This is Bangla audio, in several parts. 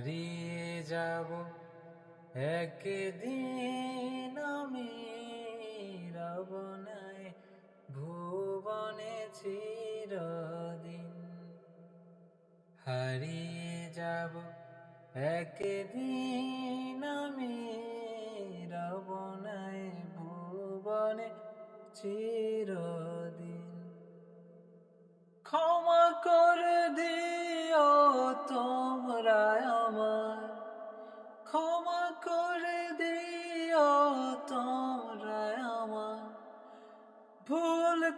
হারিয়ে যাব। একদিন আমি রবনায় ভুবনে চিরদিন। হারিয়ে যাব। একদিন আমি রবনায় ভুবনে চিরদিন। ক্ষমা করে দিও তোমরা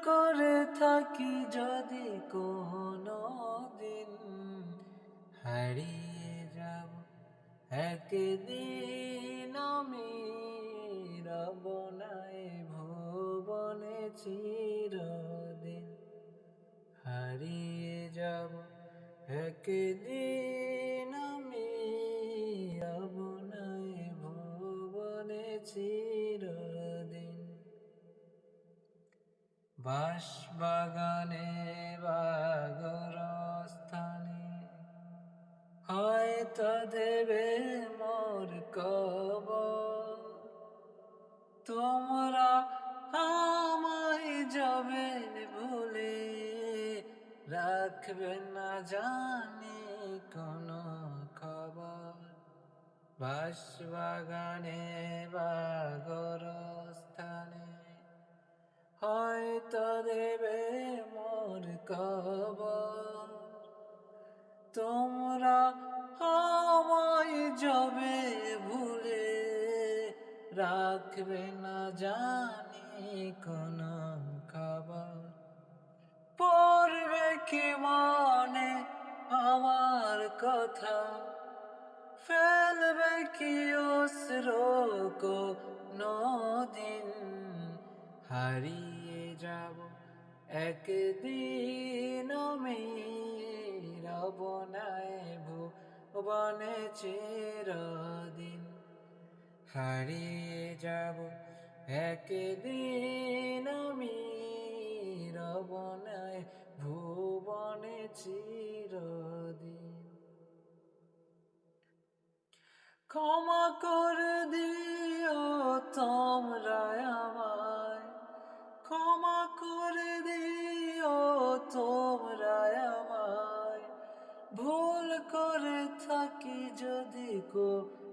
করে থাকি যদি কোনো দিন। হারিয়ে যাব একদিন আমি রবনায় ভুবনে চিরদিন। হারিয়ে যাব একদিন আমি আপনায় ভুবনে চিরদিন বাস বাগানে বাগর স্থানে হয়তো দেবে মোর কব তোমরা আমায় যাবেন ভুলে রাখবেন না জানি কোনো খবর। বাস বাগানে বাগর স্থানে হয়তো দেবে মোর কবর তোমরা আমায় যাবে ভুলে রাখবে না জানি কোন খবর। পড়বে কি মনে আমার কথা? ফেলবে কি অশ্রুকো একদিন আমি বনে ভুবনে চিরদিন হারিয়ে যাব একদিন